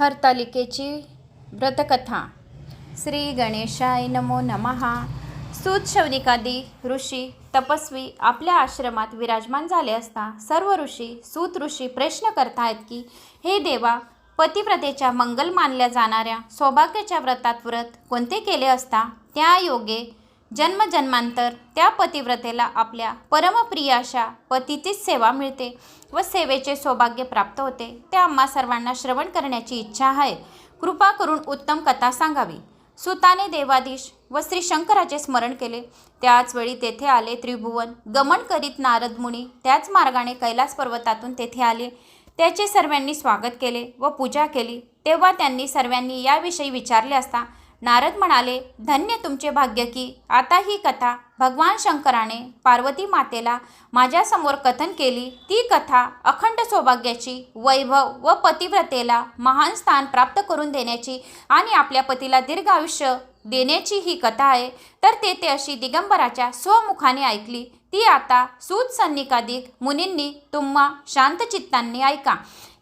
हरतालिकेची व्रतकथा. श्री गणेशाय नमो नमहा. सूत शौनिकादी ऋषी तपस्वी आपल्या आश्रमात विराजमान झाले असता सर्व ऋषी सूत ऋषी प्रश्न करतायत की हे देवा पतिव्रतेच्या मंगल मानल्या जाणाऱ्या सौभाग्याच्या व्रतात व्रत कोणते केले असता? त्या योगे जन्मजन्मांतर त्या पतिव्रतेला आपल्या परमप्रिय अशा पतीचीच सेवा मिळते व सेवेचे सौभाग्य प्राप्त होते. ते आम्हा सर्वांना श्रवण करण्याची इच्छा आहे. कृपा करून उत्तम कथा सांगावी. सुताने देवाधीश व श्री शंकराचे स्मरण केले. त्याच वेळी तेथे आले त्रिभुवन. गमन करीत नारद मुनी त्याच मार्गाने कैलास पर्वतातून तेथे आले. त्याचे सर्वांनी स्वागत केले व पूजा केली. तेव्हा त्यांनी सर्वांनी याविषयी विचारले असता नारद म्हणाले धन्य तुमचे भाग्य की आता ही कथा भगवान शंकराने पार्वती मातेला माझ्यासमोर कथन केली. ती कथा अखंड सौभाग्याची वैभव व पतिव्रतेला महान स्थान प्राप्त करून देण्याची आणि आपल्या पतीला दीर्घ आयुष्य देण्याची ही कथा आहे. तर ते ते अशी दिगंबराच्या स्वमुखाने ऐकली. ती आता सूत सन्निकाधिक मुनींनी तुम्हा शांतचित्तांनी ऐका.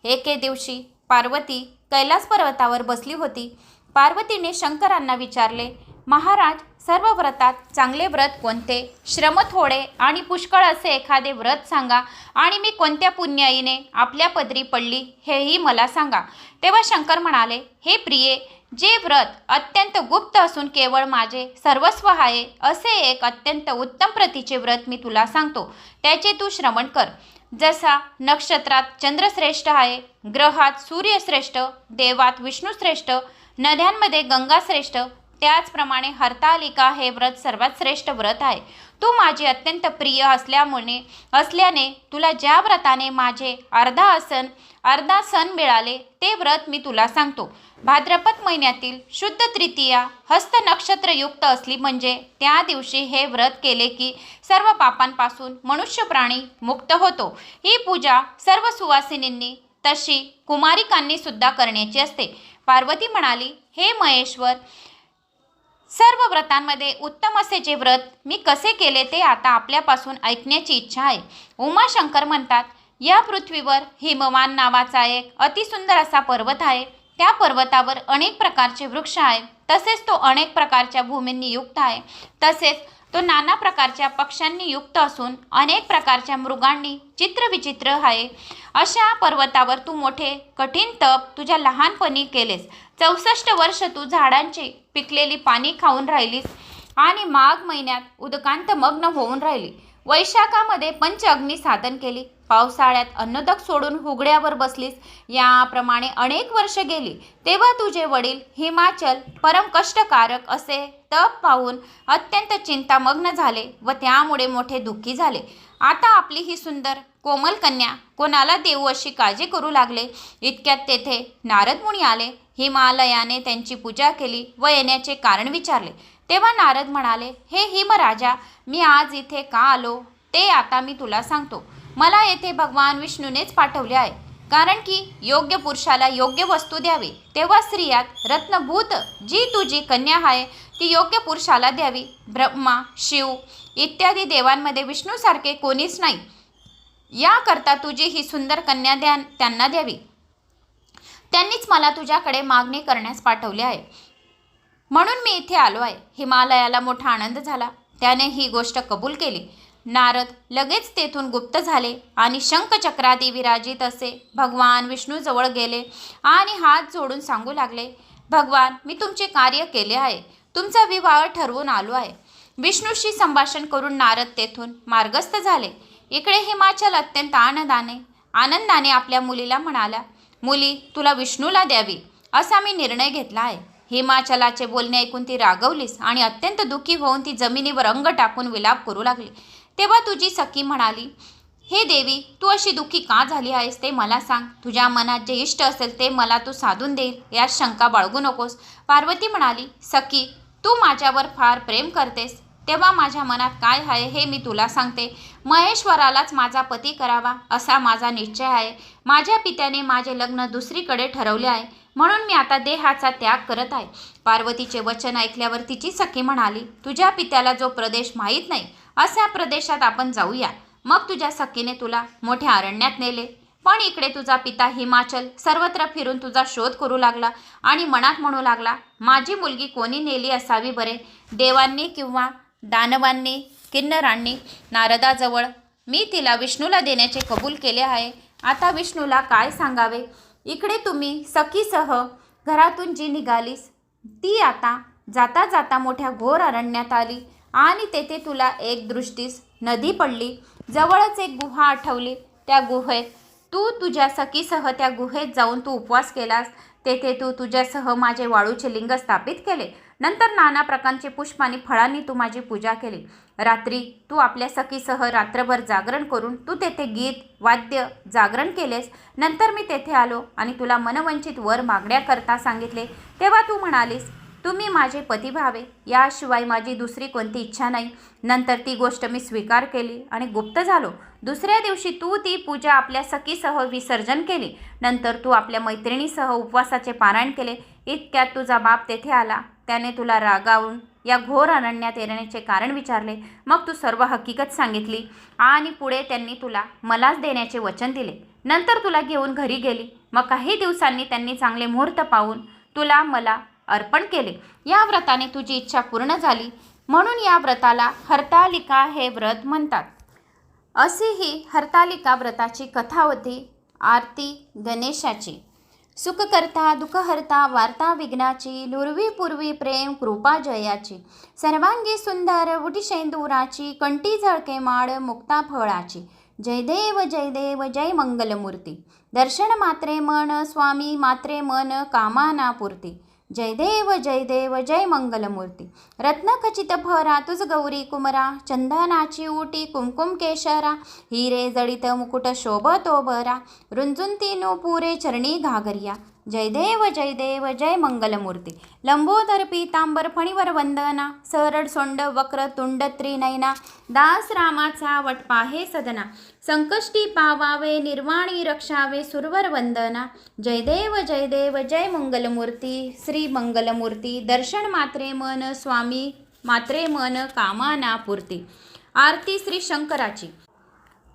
एके दिवशी पार्वती कैलास पर्वतावर बसली होती. पार्वतीने शंकरांना विचारले महाराज सर्व व्रतात चांगले व्रत कोणते? श्रम थोडे आणि पुष्कळ असे एखादे व्रत सांगा आणि मी कोणत्या पुण्याईने आपल्या पदरी पडली हेही मला सांगा. तेव्हा शंकर म्हणाले हे प्रिये जे व्रत अत्यंत गुप्त असून केवळ माझे सर्वस्व आहे असे एक अत्यंत उत्तम प्रतीचे व्रत मी तुला सांगतो. त्याचे तू श्रवण कर. जसा नक्षत्रात चंद्रश्रेष्ठ आहे ग्रहात सूर्यश्रेष्ठ देवात विष्णूश्रेष्ठ नद्यांमध्ये गंगा श्रेष्ठ त्याचप्रमाणे हरतालिका हे व्रत सर्वात श्रेष्ठ व्रत आहे. तू माझी अत्यंत प्रिय असल्यामुळे असल्याने तुला ज्या व्रताने माझे अर्धा आसन अर्धा सण मिळाले ते व्रत मी तुला सांगतो. भाद्रपद महिन्यातील शुद्ध तृतीया हस्त नक्षत्रयुक्त असली म्हणजे त्या दिवशी हे व्रत केले की सर्व पापांपासून मनुष्य प्राणी मुक्त होतो. ही पूजा सर्व सुवासिनींनी तशी कुमारिकांनी सुद्धा करण्याची असते. पार्वती म्हणाली हे महेश्वर सर्व व्रतांमध्ये उत्तम असे जे व्रत मी कसे केले ते आता आपल्यापासून ऐकण्याची इच्छा आहे. उमाशंकर म्हणतात या पृथ्वीवर हिमवान नावाचा एक अतिसुंदर असा पर्वत आहे. त्या पर्वतावर अनेक प्रकारचे वृक्ष आहे. तसेच तो अनेक प्रकारच्या भूमींनी युक्त आहे. तसेच तो नाना प्रकारच्या पक्ष्यांनी युक्त असून अनेक प्रकारच्या मृगांनी चित्रविचित्र आहे. अशा पर्वतावर तू मोठे कठीण तप तुझ्या लहानपणी केलेस. चौसष्ट वर्ष तू झाडांची पिकलेली पाणी खाऊन राहिलीस आणि माघ महिन्यात उदकांत मग्न होऊन राहिली. वैशाखामध्ये पंच अग्नी साधन केली. पावसाळ्यात अन्नदक सोडून हुगड्यावर बसलीस. याप्रमाणे अनेक वर्ष गेली. तेव्हा तुझे वडील हिमाचल परम कष्टकारक असे तप पाहून अत्यंत चिंतामग्न झाले व त्यामुळे मोठे दुःखी झाले. आता आपली ही सुंदर कोमल कन्या कोणाला देऊ अशी काळजी करू लागले? इतक्यात तेथे नारद मुनी आले. हिमालयाने त्यांची पूजा केली व येण्याचे कारण विचारले. तेव्हा नारद म्हणाले हे हिमराजा मी आज इथे का आलो? ते आता मी तुला सांगतो. मला येथे भगवान विष्णूनेच पाठवले आहे. कारण की योग्य पुरुषाला योग्य वस्तू द्यावी तेव्हा स्त्रियात रत्नभूत जी तुझी कन्या आहे ती योग्य पुरुषाला द्यावी. ब्रह्मा शिव इत्यादी देवांमध्ये विष्णूसारखे कोणीच नाही. याकरता तुझी ही सुंदर कन्या द्या त्यांना द्यावी. त्यांनीच मला तुझ्याकडे मागणी करण्यास पाठवले आहे. म्हणून मी इथे आलो आहे. हिमालयाला मोठा आनंद झाला. त्याने ही गोष्ट कबूल केली. नारद लगेच तेथून गुप्त झाले आणि शंखचक्रादी विराजित असे भगवान विष्णूजवळ गेले आणि हात जोडून सांगू लागले भगवान मी तुमचे कार्य केले आहे. तुमचा विवाह ठरवून आलो आहे. विष्णूशी संभाषण करून नारद तेथून मार्गस्थ झाले. इकडे हिमाचल अत्यंत आनंदाने आनंदाने आपल्या मुलीला म्हणाला मुली तुला विष्णूला द्यावी असा मी निर्णय घेतला आहे. हिमाचलाचे बोलणे ऐकून ती रागवलीस आणि अत्यंत दुःखी होऊन ती जमिनीवर अंग टाकून विलाप करू लागली. तेव्हा तुझी सखी म्हणाली हे देवी तू अशी दुःखी का झाली आहेस ते मला सांग. तुझ्या मनात जे इष्ट असेल ते मला तू साधून देईल यात शंका बाळगू नकोस. पार्वती म्हणाली सखी तू माझ्यावर फार प्रेम करतेस. तेव्हा माझ्या मनात काय आहे हे मी तुला सांगते. महेश्वरालाच माझा पती करावा असा माझा निश्चय आहे. माझ्या पित्याने माझे लग्न दुसरीकडे ठरवले आहे. म्हणून मी आता देहाचा त्याग करत आहे. पार्वतीचे वचन ऐकल्यावर तिची सखी म्हणाली तुझ्या पित्याला जो प्रदेश माहीत नाही अशा प्रदेशात आपण जाऊया. मग तुझ्या सखीने तुला मोठ्या अरण्यात नेले. पण इकडे तुझा पिता हिमाचल सर्वत्र फिरून तुझा शोध करू लागला आणि मनात म्हणू लागला माझी मुलगी कोणी नेली असावी बरे? देवांनी किंवा दानवांनी किन्नरांनी नारदाजवळ? मी तिला विष्णूला देण्याचे कबूल केले आहे. आता विष्णूला काय सांगावे? इकडे तुम्ही सखीसह घरातून जी निघालीस ती आता जाता जाता मोठ्या घोर अरण्यात आली आणि तेथे तुला एक दृष्टीस नदी पडली. जवळच एक गुहा आठवली. त्या गुहेत तू तुझ्या सखीसह त्या गुहेत जाऊन तू उपवास केलास. तेथे तू तुझ्यासह माझे वाळूचे लिंग स्थापित केले. नंतर नाना प्रकारचे पुष्प आणि फळांनी तू माझी पूजा केली. रात्री तू आपल्या सखीसह रात्रभर जागरण करून तू तेथे गीत वाद्य जागरण केलेस. नंतर मी तेथे आलो आणि तुला मनवंचित वर मागण्याकरता सांगितले. तेव्हा तू म्हणालीस तुम्ही माझे पती व्हावे. याशिवाय माझी दुसरी कोणती इच्छा नाही. नंतर ती गोष्ट मी स्वीकार केली आणि गुप्त झालो. दुसऱ्या दिवशी तू ती पूजा आपल्या सखीसह विसर्जन केली. नंतर तू आपल्या मैत्रिणीसह उपवासाचे पारायण केले. इतक्यात तुझा बाप तेथे आला. त्याने तुला रागावून या घोर अरण्यात येण्याचे कारण विचारले. मग तू सर्व हकीकत सांगितली आणि पुढे त्यांनी तुला मलाच देण्याचे वचन दिले. नंतर तुला घेऊन घरी गेली. मग काही दिवसांनी त्यांनी चांगले मुहूर्त पाहून तुला मला अर्पण केले. या व्रताने तुझी इच्छा पूर्ण झाली. म्हणून या व्रताला हरतालिका हे व्रत म्हणतात. अशी ही हरतालिका व्रताची कथा होती आरती गणेशाची. सुखकर्ता दुःखहर्ता वार्ता विघ्नाची लुरवी पूर्वी प्रेम कृपा जयाची. सर्वांगी सुंदर उटिशेंदुराची कंटी झळके माड मुक्ता फळाची. जय देव जय देव जय मंगलमूर्ती. दर्शन मात्रे मन स्वामी मात्रे मन कामाना जयदेव जय देव जय देव जय मंगलमूर्ती. रत्नखचित भरा तुझ गौरी कुमरा चंदनाची उटी कुमकुम केशरा हिरे जडित मुकुट शोभतो बरा. रुंजुंती नो पुरे चरणी घागरिया. जय देव जय देव जय मंगलमूर्ती. लंबोदर पीतांबर फणीवर वंदना सरळ सोंड वक्र तुंड त्रिनयना दास रामाचा वटपा हे सदना. संकष्टी पावावे निर्वाणी रक्षावे सुरवर वंदना. जय देव जय देव जय मंगलमूर्ती श्री मंगलमूर्ती. दर्शन मात्रे मन स्वामी मात्रे मन कामाना पूर्ती. आरती श्री शंकराची.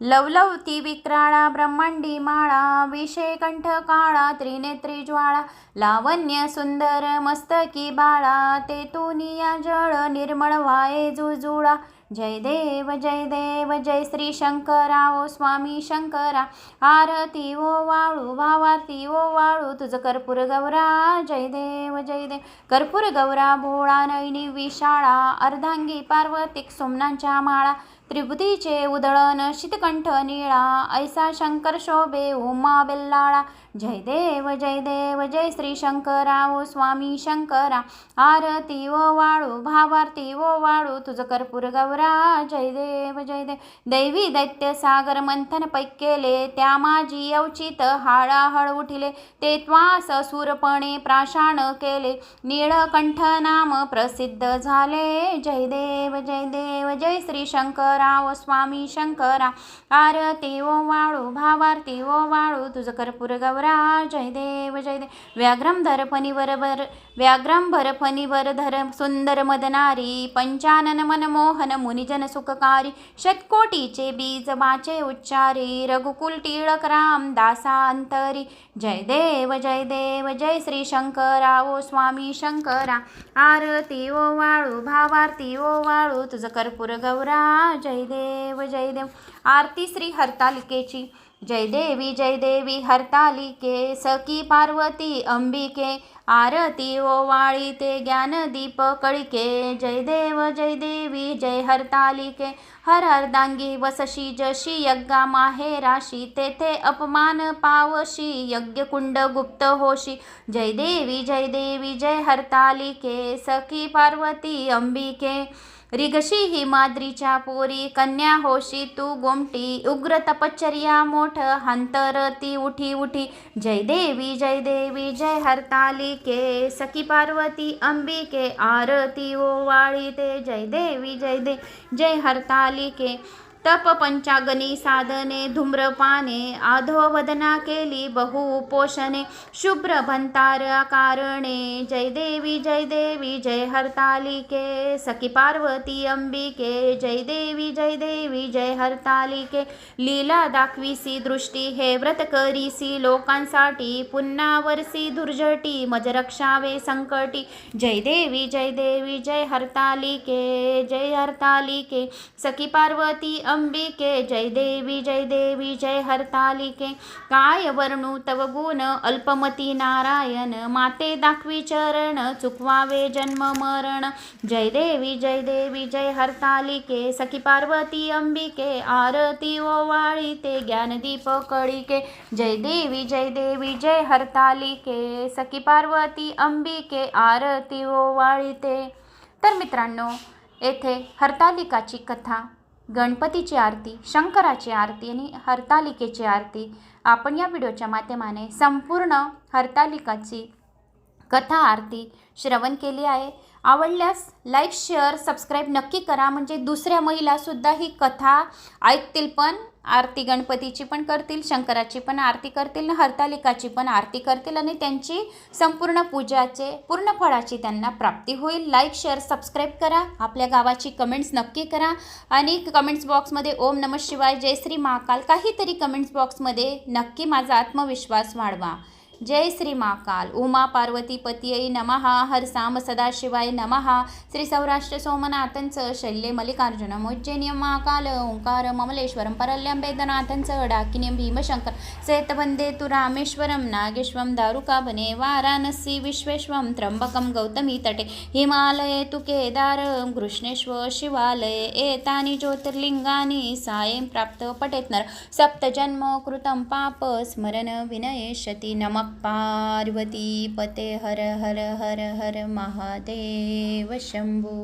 लवलवती विक्राळा ब्रह्मांडी माळा विषय कंठ काळा त्रिनेत्री ज्वाळा लावण्य सुंदर मस्तकी बाळा तेतुनिया जळ निर्मळ वाये जुजुळा जय देव जय देव जय श्री शंकरा ओ स्वामी शंकरा. आरती ओ वाळू भावारती ओ वाळू तुझं कर्पूर गौरा. जय देव जय देव. कर्पूर गौरा भोळा नैनी विशाळा अर्धांगी पार्वतिक सोमनांच्या माळा. त्रिभुतीचे उदळन शीतकंठ निळा. ऐसा शंकर शोभे उमा बेल्लाळा. जय देव जय देव जय श्री शंकरा ओ स्वामी शंकरा. आरती ओ वाळू भावारती ओ वाळू तुझं कर्पूर गौरा. जय देव जय देव दैवी दैत्य सागर मंथन पैक केले त्या माझी अवचित हाळाहळ उठिले ते त्वास सुरपणे प्राशाण केले नीळकंठ नाम प्रसिद्ध झाले जय देव जय देव जय श्री शंकराव स्वामी शंकरा आरती ओ वाळू भावारती ओ वाळू तुझं कर्पूर गौरा जय देव जय देव व्याघ्रम धर बरोबर व्याघ्रं व्याघ्रम भर फणीवर धर सुंदर मदनारी पंचानन मनमोहन मुनिजन सुखकारी शतकोटीचे बीज वाचे उच्चारी रघुकुल टिळक राम दासा अंतरी जय देव जय देव जय श्री शंकरा ओ स्वामी शंकरा. आरती ओ वाळू भावारती ओ वाळू तुझं कर्पूर गौरा. जय देव जय देव. आरती श्री हरतालिकेची. जय देवी जय देवी हरतालिके सखी पार्वती अंबिके आरती ओवाळी ते ज्ञानदीप कळिके. जय देव जय देवी जय हरतालिके. हर हरदांगी वसशी जशी यज्ञा माहेराशी तेथे अपमान पावशी यज्ञकुंड गुप्त होशी. जय देवी जय देवी जय हरतालिके सखी पार्वती अंबिके. रिगशी ही माद्रीच्या पोरी कन्या होशी तू गोमटी उग्र तपश्चर्या मोठ हंतरती उठी उठी. जय देवी जय देवी जय हरतालिके सखी पार्वती अंबिके आरती ओवाळी ते. जय देवी जय दे जय हरतालिके तप पंचागनी साधने धूम्रपाने आधोवदना केली बहु पोषणे शुभ्र भंतार कारणे जय देवी जय देवी जय हरतालिके सखी पार्वती अंबिके जय देवी जय देवी जय हरतालिके लीला दाखवीसी दृष्टी हे व्रत करीसी लोकांसाठी पुन्हा वरसी दुर्जटी मज रक्षावे संकटी जय देवी जय देवी जय हरतालिके जय हरतालिके सखी पार्वती अंबिके जय देवी जय देवी जय हरतालिके। काय वर्णू तव गुण अल्पमती नारायण माते दाखवी चरण चुकवावे जन्म मरण। जय देवी जय देवी जय हरतालिके सखी पार्वती अंबिके आरती ओवाळीते ज्ञानदीप कळिके। जय देवी जय देवी जय हरतालिके सखी पार्वती अंबिके आरती ओवाळीते तर मित्रांनो येथे हरतालिकाची कथा गणपतीची आरती शंकराची आरती आणि हरतालिकेची आरती आपण या व्हिडिओच्या माध्यमाने संपूर्ण हरतालिकाची कथा आरती श्रवण केली आहे. आवडल्यास लाईक शेअर सबस्क्राईब नक्की करा. म्हणजे दुसऱ्या महिलासुद्धा ही कथा ऐकतील पण आरती गणपतीची पण करतील शंकराची पण आरती करतील हरतालिकाची पण आरती करतील आणि त्यांची संपूर्ण पूजाचे पूर्ण फळाची त्यांना प्राप्ती होईल. लाईक शेअर सबस्क्राईब करा. आपल्या गावाची कमेंट्स नक्की करा. आणि कमेंट्स बॉक्समध्ये ओम नम शिवाय जय श्री महाकाल. काहीतरी कमेंट्स बॉक्समध्ये नक्की माझा आत्मविश्वास वाढवा. जय श्री महाकाल उमा पार्वती पतियै नमहा हर साम सदाशिवाय नमहा श्री सौराष्ट्र सोमनाथंचं शल्ये मल्लिकार्जुन मोज्जनीय महाकाल ओंकार ममलेश्वरम परल्यं वेदनाथंचं डाकिनीय भीमशंकर। सेतवंदे तु रामेश्वरं नागेश्वं दारुकाभने वाराणसी विश्वेश्वं त्र्यंबकम गौतमी तटे। हिमालये तु केदार कृष्णेश्वर शिवालये एतानि ज्योतिर्लिङ्गानि सायं प्राप्त पठेत् नर सप्तजन्म कृतं पाप स्मरण विनयेष्यति नमः। पार्वती पते हर हर हर हर महादेव शंभू।